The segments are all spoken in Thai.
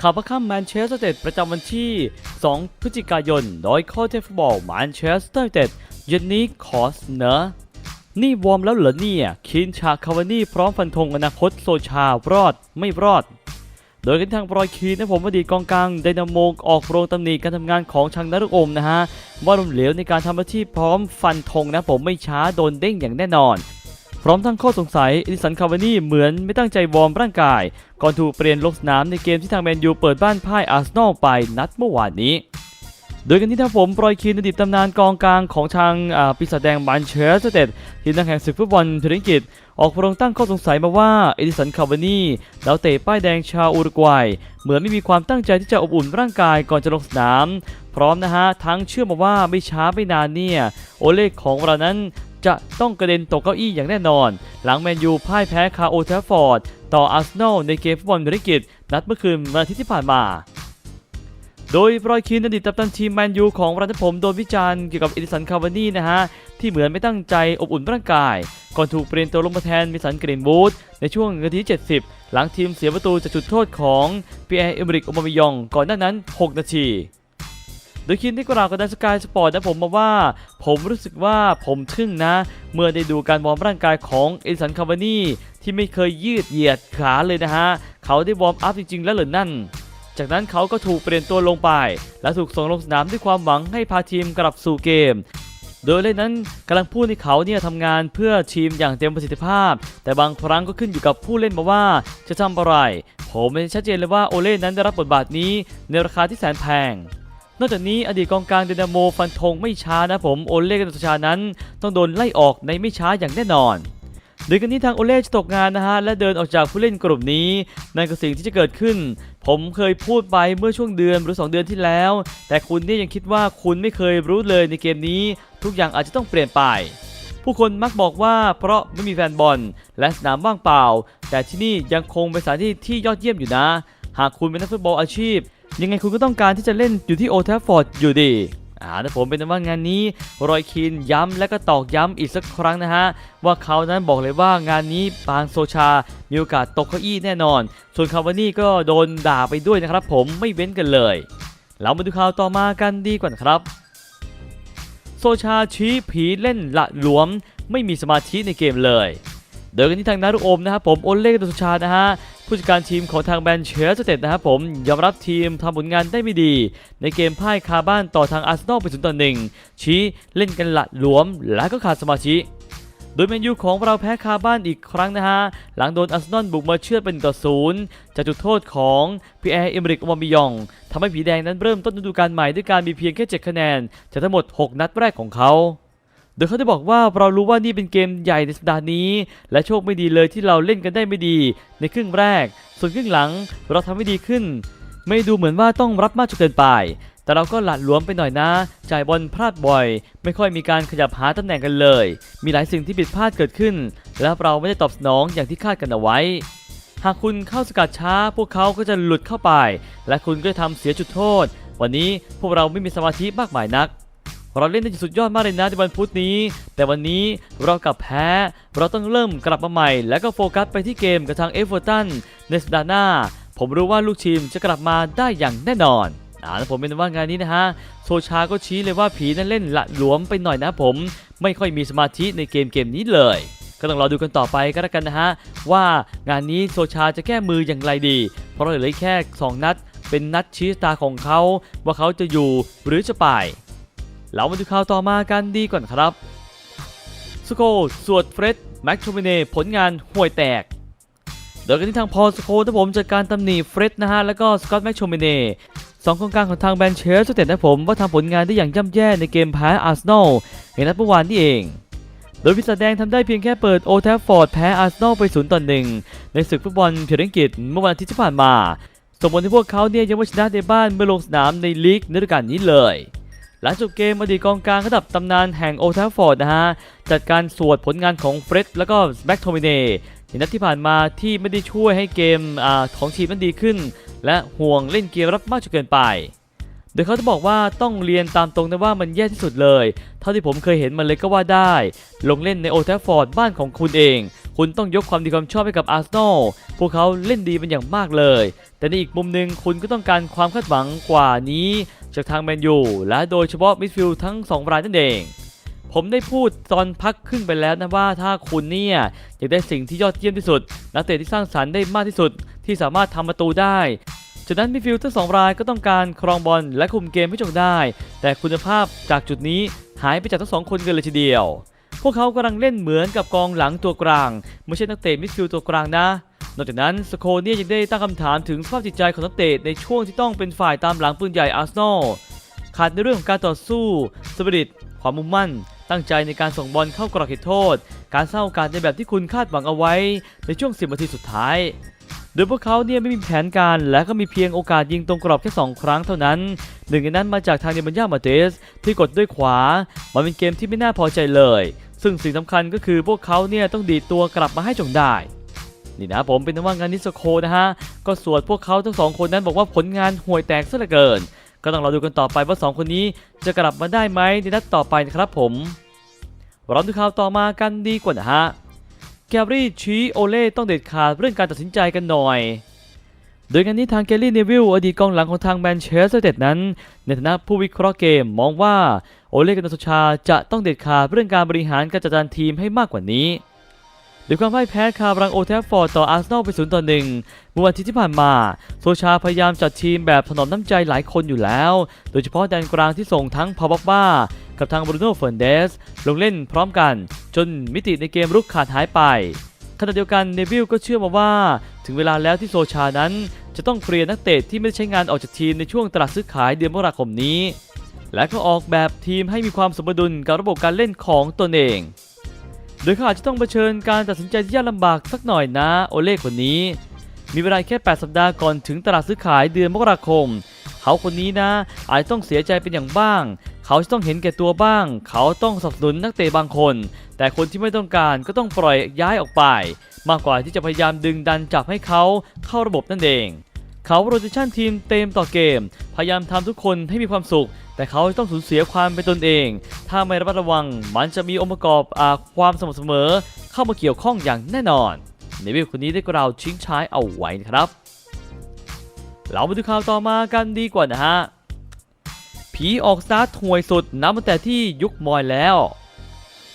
ข่าวประค่ำแมนเชสเตอร์เต็ดประจำวันที่ 2 พฤศจิกายน โดยข้อเทฟฟุตบอลแมนเชสเตอร์เต็ดเย็นนี้ขอเสนอ นี่วอร์มแล้วเหรอเนี่ยคินชาคาวานี่พร้อมฟันธงอนาคตโซชารอดไม่รอด โดยกันทางบรอยคีนนะผมอดีตกองกลางไดนาโมออกโรงตำหนิการทำงานของชังนรุโอมนะฮะว่าล้มเหลวในการทำหน้าที่พร้อมฟันธงนะผมไม่ช้าโดนเด้งอย่างแน่นอน ร้อมทั้งข้อสงสัยเอดิสันคาวานี่เหมือนไม่ตั้งใจวอร์มร่างกาย ก่อนถูกเปลี่ยนลงสนามในเกมที่ทางแมนยูเปิดบ้านพ่ายอาร์เซนอลไปนัดเมื่อวานนี้ โดยกันที่ทางผมบรอยคีนอดีตตำนานกองกลางของทางอ่าปีศาจแดงมันเชสเตอร์ทีมนักแข่งศึกฟุตบอลเทอร์นิกิตออกโรงตั้งข้อสงสัยมาว่าเอดิสันคาวานี่ดาวเตะป้ายแดงชาวอุรุกวัย เหมือนไม่มีความตั้งใจที่จะอบอุ่นร่างกายก่อนจะลงสนาม พร้อมนะฮะ ทั้งเชื่อมาว่าไม่ช้าไม่นานเนี่ย โอเล่ของเรานั้น จะต้องกระเด็นตกเก้าอี้อย่างแน่นอน หลังแมนยูพ่ายแพ้คาโอเทฟฟอร์ด ต่ออาร์เซนอลในเกมฟุตบอลธุรกิจนัดเมื่อคืนวันอาทิตย์ที่ผ่านมา โดยรอยคีนอดีตกัปตันทีมแมนยูของรัฐผมโดนวิจารณ์เกี่ยวกับอดิสันคาวานี่นะฮะ ที่เหมือนไม่ตั้งใจอบอุ่นร่างกาย ก่อนถูกเปลี่ยนตัวลงมาแทนมิสันกรีนวูดในช่วงนาทีที่70 หลังทีมเสียประตูจากจุดโทษของปีแอร์เอมริกโอมามายองก่อนหน้านั้น 6 นาที โดยคินได้กล่าวกับดันสกายสปอร์ตนะผมมาว่า ผมรู้สึกว่าผมทึ่งนะ เมื่อได้ดูการวอร์มร่างกายของเอดิสันคาร์วานี่ที่ไม่เคยยืดเหยียดขาเลยนะฮะ เขาได้วอร์มอัพจริงๆ แล้วเหรอนั่น จากนั้นเขาก็ถูกเปลี่ยนตัวลงไป และถูกส่งลงสนามด้วยความหวังให้พาทีมกลับสู่เกมโดยเล่นนั้นกำลังพูดให้เขาเนี่ยทำงานเพื่อทีมอย่างเต็มประสิทธิภาพ แต่บางครั้งก็ขึ้นอยู่กับผู้เล่นมาว่าจะทำอะไร ผมไม่ชัดเจนเลยว่าโอเล่นั้นได้รับบทบาทนี้ในราคาที่แสนแพง นอกจากนี้อดีตกองกลางเดนาโมฟันธงไม่ช้านะผมโอเล่กันตชานั้น ต้องโดนไล่ออกในไม่ช้าอย่างแน่นอนโดยกันนี้ทางโอเล่จะตกงานนะฮะและเดินออกจากผู้เล่นกลุ่มนี้นั่นคือสิ่งที่จะเกิดขึ้น ผมเคยพูดไปเมื่อช่วงเดือนหรือ 2 เดือนที่แล้ว แต่คุณเนี่ยยังคิดว่าคุณไม่เคยรู้เลยในเกมนี้ ทุกอย่างอาจจะต้องเปลี่ยนไป ผู้คนมักบอกว่าเพราะไม่มีแฟนบอล และสนามว่างเปล่า แต่ที่นี่ยังคงเป็นสถานที่ที่ยอดเยี่ยมอยู่นะ หากคุณเป็นนักฟุตบอลอาชีพ ยังไงคุณก็ต้องการที่จะเล่นอยู่ที่โอทัฟฟอร์ดอยู่ดีอ่าแต่ผมเป็นว่างานนี้รอยคินย้ำและก็ตอกย้ำอีกสักครั้งนะฮะ ว่าเขานั้นบอกเลยว่างานนี้ปางโซชา มีโอกาสตกเก้าอี้แน่นอน ส่วนคาวานี่ก็โดนด่าไปด้วยนะครับผมไม่เว้นกันเลย เรามาดูข่าวต่อมากันดีกว่านะครับ โซชาชี้ผีเล่นละหลวม ไม่มีสมาธิในเกมเลย โดยกันที่ทางนารุโอมนะครับผมโอเล่กโซชานะฮะผู้จัดการทีมของทางแบนเชสเตดนะครับผมยอมรับทีมทำผลงานได้ไม่ดี ในเกมพ่ายคาบ้านต่อทางอาร์เซนอลไปศูนย์ต่อหนึ่งชี้เล่นกันละหลวม และก็ขาดสมาธิโดยแมนยูของเราแพ้คาบ้านอีกครั้งนะฮะ หลังโดนอาร์เซนอลบุกมาเชื่อดเป็นต่อศูนย์จากจุดโทษของพีแอร์เอมริกอมามิยองทำให้ผีแดงนั้นเริ่มต้นฤดูกาลใหม่ด้วยการมีเพียงแค่ 7 คะแนนจากทั้งหมด 6 นัดแรกของเขา โดยเขาได้บอกว่าเรารู้ว่านี่เป็นเกมใหญ่ในสัปดาห์นี้ และโชคไม่ดีเลยที่เราเล่นกันได้ไม่ดี ในครึ่งแรก ส่วนครึ่งหลังเราทำไม่ดีขึ้น ไม่ดูเหมือนว่าต้องรับมากจนเกินไป แต่เราก็หละหลวมไปหน่อยนะ จ่ายบอลพลาดบ่อย ไม่ค่อยมีการขยับหาตำแหน่งกันเลย มีหลายสิ่งที่ผิดพลาดเกิดขึ้น และเราไม่ได้ตอบสนองอย่างที่คาดกันเอาไว้ หากคุณเข้าสกัดช้า พวกเขาก็จะหลุดเข้าไป และคุณก็จะทำเสียจุดโทษ วันนี้พวกเราไม่มีสมาธิมากมายนัก เราเล่นได้สุดยอดมากเลยนะในวันพุธนี้ แต่วันนี้เรากลับแพ้ เราต้องเริ่มกลับมาใหม่ แล้วก็โฟกัสไปที่เกมกับทางเอฟเวอร์ตันในสัปดาห์หน้า ผมรู้ว่าลูกทีมจะกลับมาได้อย่างแน่นอนอ่าผมเป็นว่างานนี้นะฮะโซชาก็ชี้เลยว่าผีนั้นเล่นละหลวมไปหน่อยนะผม ไม่ค่อยมีสมาธิในเกมเกมนี้เลยก็ต้องรอดูกันต่อไปก็แล้วกันนะฮะ ว่างานนี้โซชาจะแก้มืออย่างไรดี เพราะเหลือแค่ 2 นัด เป็นนัดชี้ตาของเขา ว่าเขาจะอยู่หรือจะไป เรามาดูข่าวต่อมากันดีก่อนครับสโกสวดเฟร็ดแม็กโทมิเน่ผลงานห่วยแตกโดยกันที่ทางพอสโคถ้าผมจัดการตำหนิเฟร็ดนะฮะแล้วก็สกอตแม็กโทมิเน่สองกองกลางของทางแบนเชสเตดนะผมว่าทำผลงานได้อย่างย่ำแย่ในเกมแพ้อาร์เซนอลในนัดเมื่อวานนี่เอง โดยพิศาจแดงทำได้เพียงแค่เปิดโอแทฟฟอร์ดแพ้อาร์เซนอลไป0ต่อ1ในศึกฟุตบอลเพียงอังกฤษเมื่อวันอาทิตย์ที่ผ่านมาส่งผลให้พวกเขาเนี่ยยังไม่ชนะในบ้านเมื่อลงสนามในลีกฤดูกาลนี้เลย หลังจบเกมอดีตกองกลางระดับตำนานแห่งโอทัฟฟอร์ดนะฮะ จัดการสวดผลงานของเฟร็ดแล้วก็แบ็กโทมิเน่ในนัดที่ผ่านมาที่ไม่ได้ช่วยให้เกมอของทีมนั้นดีขึ้น และห่วงเล่นเกมรับมากจนเกินไป โดยเขาจะบอกว่าต้องเรียนตามตรงนะว่ามันแย่ที่สุดเลย เท่าที่ผมเคยเห็นมันเลยก็ว่าได้ ลงเล่นในโอทัฟฟอร์ดบ้านของคุณเอง คุณต้องยกความดีความชอบให้กับอาร์เซนอลพวกเขาเล่นดีเป็นอย่างมากเลย แต่ในอีกมุมหนึ่งคุณก็ต้องการความคาดหวังกว่านี้ จากทางแมนยูและโดยเฉพาะมิดฟิลด์ทั้งสองรายนั่นเองผมได้พูดตอนพักครึ่งไปแล้วนะว่าถ้าคุณเนี่ยอยากได้สิ่งที่ยอดเยี่ยมที่สุด นักเตะที่สร้างสรรค์ได้มากที่สุด ที่สามารถทำประตูได้ฉะนั้นมิฟิลทั้งสองรายก็ต้องการครองบอลและคุมเกมให้จงได้ แต่คุณภาพจากจุดนี้หายไปจากทั้งสองคนกันเลยทีเดียว วกเขากำลังเล่นเหมือนกับกองหลังตัวกลาง ไม่ใช่นักเตะมิดฟิลด์ตัวกลางนะ นอกจากนั้นสโคเนียยังได้ตั้งคำถามถึงสภาพจิตใจของนักเตะในช่วงที่ต้องเป็นฝ่ายตามหลังปืนใหญ่อาร์เซนอลขาดในเรื่องของการต่อสู้สปิริตความมุ่งมั่น ตั้งใจในการส่งบอลเข้ากรอบเขตโทษ การสร้างโอกาสในแบบที่คุณคาดหวังเอาไว้ในช่วง 10นาทีสุดท้าย โดยพวกเขาเนี่ยไม่มีแผนการ และก็มีเพียงโอกาสยิงตรงกรอบแค่ 2 ครั้งเท่านั้น หนึ่งในนั้นมาจากทางเดมันยามาเตสที่กดด้วยขวา มันเป็นเกมที่ไม่น่าพอใจเลย ซึ่งสิ่งสำคัญก็คือพวกเขาเนี่ยต้องดีดตัวกลับมาให้จงได้ นี่นะผมเป็นนว่างานนิสโคนะฮะ ก็สวดพวกเขาทั้งสองคนนั้นบอกว่าผลงานห่วยแตกซะเหลือเกิน ก็ต้องรอดูกันต่อไปว่าสองคนนี้จะกลับมาได้ไหมในนัดต่อไปนะครับผมเราดูข่าวต่อมากันดีกว่านะฮะแกรี่ชี้โอเล่ต้องเด็ดขาดเรื่องการตัดสินใจกันหน่อย โดยงานนี้ทางแกรี่เนวิลอดีตกองหลังของทางแมนเชสเตอร์ยูไนเต็ดนั้น ในฐานะผู้วิเคราะห์เกมมองว่า โอเล่กันโซชาจะต้องเด็ดขาดเรื่องการบริหารการจัดการทีมให้มากกว่านี้โดยความพ่ายแพ้คาบรังโอแทฟฟอร์ดต่ออาร์เซนอลไปศูนย์ต่อหนึ่งเมื่อวันอาทิตย์ที่ผ่านมา โซชาพยายามจัดทีมแบบถนอมน้ำใจหลายคนอยู่แล้ว โดยเฉพาะแดนกลางที่ส่งทั้งพาวบ็อกบ้า กับทางบรูโน่เฟร์นเดส ลงเล่นพร้อมกัน จนมิติในเกมรุกขาดหายไป ขณะเดียวกันเนวิลก็เชื่อมาว่า ถึงเวลาแล้วที่โซชานั้น จะต้องเปลี่ยนนักเตะที่ไม่ได้ใช้งานออกจากทีมในช่วงตลาดซื้อขายเดือนมกราคมนี้ และก็ออกแบบทีมให้มีความสมดุลกับระบบการเล่นของตนเอง โดยเขาอาจจะต้องเผชิญการตัดสินใจที่ยากลำบากสักหน่อยนะโอเล่คนนี้ มีเวลาแค่ 8 สัปดาห์ก่อนถึงตลาดซื้อขายเดือนมกราคม เขาคนนี้นะ อาจจะต้องเสียใจเป็นอย่างบ้าง เขาจะต้องเห็นแก่ตัวบ้าง เขาต้องสนับสนุนนักเตะบางคน แต่คนที่ไม่ต้องการก็ต้องปล่อยย้ายออกไป มากกว่าที่จะพยายามดึงดันจับให้เขาเข้าระบบนั่นเอง เขาโรเตชันทีมเต็มต่อเกม พยายามทำทุกคนให้มีความสุข แต่เขาต้องสูญเสียความเป็นตนเอง ถ้าไม่ระมัดระวัง มันจะมีองค์ประกอบอาความสม่ำเสมอ เข้ามาเกี่ยวข้องอย่างแน่นอนเนวิลคนนี้ได้กล่าวชิงช้ายเอาไว้นะครับ เรามาดูข่าวต่อมากันดีกว่านะฮะผีออกสตาร์ทห่วยสุดนับตั้งแต่ที่ยุคมอยแล้ว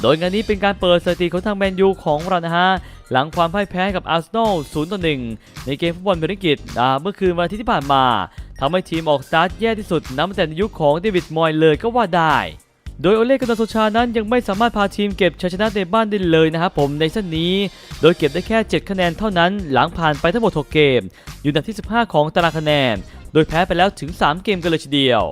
โดยงานนี้เป็นการเปิดสถิติของทางแมนยูของเรานะฮะ หลังความพ่ายแพ้กับอาร์เซนอล0ต่อ1ในเกมฟุตบอลเบริกิตเมื่อคืนวันอาทิตย์ที่ผ่านมาทำให้ทีมออกสตาร์ทแย่ที่สุดนับแต่ในยุคของเดวิดมอยเลยก็ว่าได้ โดยโอเล่กันโซชานั้นยังไม่สามารถพาทีมเก็บชัยชนะในบ้านได้เลยนะครับผมในเส้นนี้ โดยเก็บได้แค่ 7 คะแนนเท่านั้นหลังผ่านไปทั้งหมด 6 เกม อยู่อันดับที่ 15 ของตารางคะแนน โดยแพ้ไปแล้วถึง 3 เกมกันเลยทีเดียว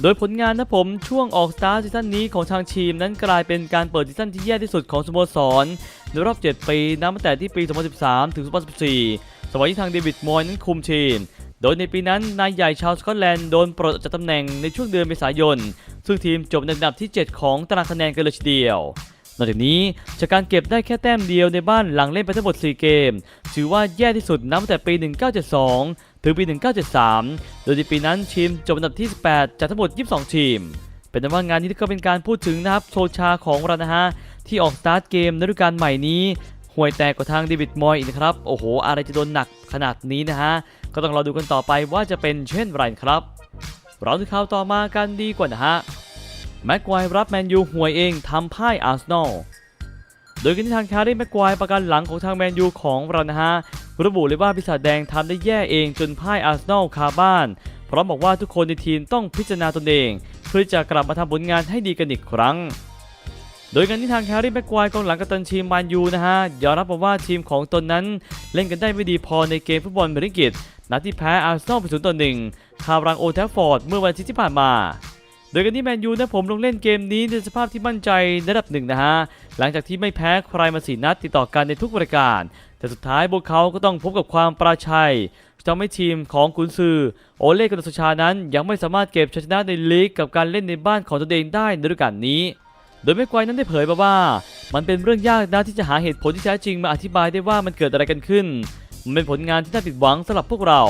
โดยผลงานนะผมช่วงออกสตาร์ซีซั่นนี้ของทางทีมนั้นกลายเป็นการเปิดซีซั่นที่แย่ที่สุดของสโมสรในรอบ 7 ปีนับตั้งแต่ที่ปี 2013 ถึง 2014 สมัยที่ทางเดวิดมอยนั้นคุมทีม โดยในปีนั้นนายใหญ่ชาวสกอตแลนด์โดนปลดจากตำแหน่งในช่วงเดือนเมษายน ซึ่งทีมจบในอันดับที่ 7 ของตารางคะแนนกันเลยทีเดียวนอกจากนี้จากการเก็บได้แค่แต้มเดียวในบ้านหลังเล่นไปทั้งหมด 4 เกม ถือว่าแย่ที่สุดนับตั้งแต่ปี 1972 ถึงปี 1973 โดยในปีนั้นทีมจบอันดับที่ 18 จากทั้งหมด 22 ทีม เป็นนั้นว่างานนี้ก็เป็นการพูดถึงนะครับโซชาของเรานะฮะที่ออกสตาร์ทเกมในฤดูกาลใหม่นี้ห่วยแตกกว่าทางเดวิดมอยอีกนะครับ โอ้โห อะไรจะโดนหนักขนาดนี้นะฮะ ก็ต้องรอดูกันต่อไปว่าจะเป็นเช่นไรครับเราดูข่าวต่อมากันดีกว่านะฮะ แม็กควายรับแมนยูห่วยเองทำพ่ายอาร์เซนอล โดยกันที่ทางแครี่แม็กควายประกันหลังของทางแมนยูของเรานะฮะ ระบุเลยว่าปีศาจแดงทำได้แย่เองจนพ่ายอาร์เซนอลคาบ้านพร้อมบอกว่าทุกคนในทีมต้องพิจารณาตนเอง เพื่อจะกลับมาทำผลงานให้ดีกันอีกครั้ง โดยกันที่ทางแครี่แม็กควายกองหลังกัปตันทีมแมนยูนะฮะยอมรับบอกว่าทีมของตนนั้น เล่นกันได้ไม่ดีพอในเกมฟุตบอลเบริกิตนัดที่แพ้อาร์เซนอลไปศูนย์ต่อหนึ่งคารังโอแทฟฟอร์ดเมื่อวันอาทิตย์ที่ผ่านมาโดยกันที่แมนยูนะผมลงเล่นเกมนี้ในสภาพที่มั่นใจระดับหนึ่งนะฮะ หลังจากที่ไม่แพ้ใครมาสี่นัดติดต่อกันในทุกรายการ แต่สุดท้ายพวกเขาก็ต้องพบกับความปราชัยทำให้ทีมของกุนซือโอเล่กันโซชานั้น ยังไม่สามารถเก็บชัยชนะในลีกกับการเล่นในบ้านของตนเองได้ในฤดูกาลนี้ โดยแม็กวายนั้นได้เผยมาว่า มันเป็นเรื่องยากนะที่จะหาเหตุผลที่แท้จริงมาอธิบายได้ว่ามันเกิดอะไรกันขึ้น มันเป็นผลงานที่น่าผิดหวังสำหรับพวกเรา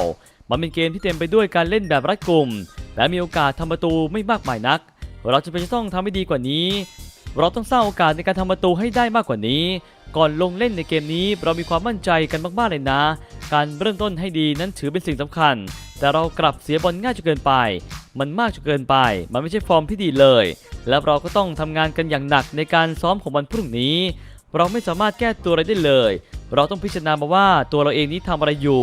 มันเป็นเกมที่เต็มไปด้วยการเล่นแบบรัดกุมและมีโอกาสทำประตูไม่มากมายนัก เราจะเป็นจะต้องทำให้ดีกว่านี้ เราต้องสร้างโอกาสในการทำประตูให้ได้มากกว่านี้ ก่อนลงเล่นในเกมนี้เรามีความมั่นใจกันมากๆเลยนะ การเริ่มต้นให้ดีนั้นถือเป็นสิ่งสำคัญ แต่เรากลับเสียบอลง่ายจนเกินไป มันมากจนเกินไป มันไม่ใช่ฟอร์มที่ดีเลย และเราก็ต้องทำงานกันอย่างหนักในการซ้อมของวันพรุ่งนี้ เราไม่สามารถแก้ตัวอะไรได้เลย เราต้องพิจารณามาว่าตัวเราเองนี้ทำอะไรอยู่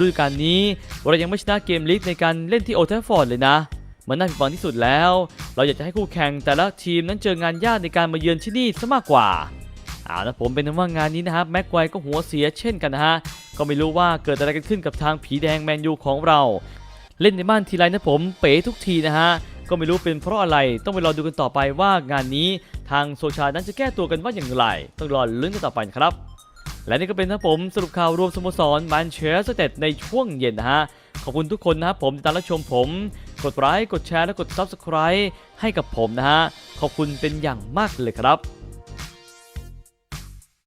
ฤดูกาลนี้เรายังไม่ชนะเกมลีกในการเล่นที่โอลด์แทฟฟอร์ดเลยนะ มันน่าผิดหวังที่สุดแล้ว เราอยากจะให้คู่แข่งแต่ละทีมนั้นเจองานยากในการมาเยือนที่นี่ซะมากกว่าเอาละผมเป็นนั้นว่างานนี้นะครับแม็กไกวก็หัวเสียเช่นกันนะฮะก็ไม่รู้ว่าเกิดอะไรกันขึ้นกับทางผีแดงแมนยูของเรา เล่นในบ้านทีไรนะผมเป๋ทุกทีนะฮะก็ไม่รู้เป็นเพราะอะไรต้องไปรอดูกันต่อไปว่างานนี้ทางโซชานั้นจะแก้ตัวกันว่าอย่างไร ต้องรอลุ้นกันต่อไปครับ และนี่ก็เป็นนะผมสรุปข่าวรวมสโมสรแมนเชสเตอร์ในช่วงเย็นนะฮะ ขอบคุณทุกคนนะครับผมติดตามรับชมผม กดไลค์กดแชร์และกด Subscribe ให้กับผมนะฮะขอบคุณเป็นอย่างมากเลยครับ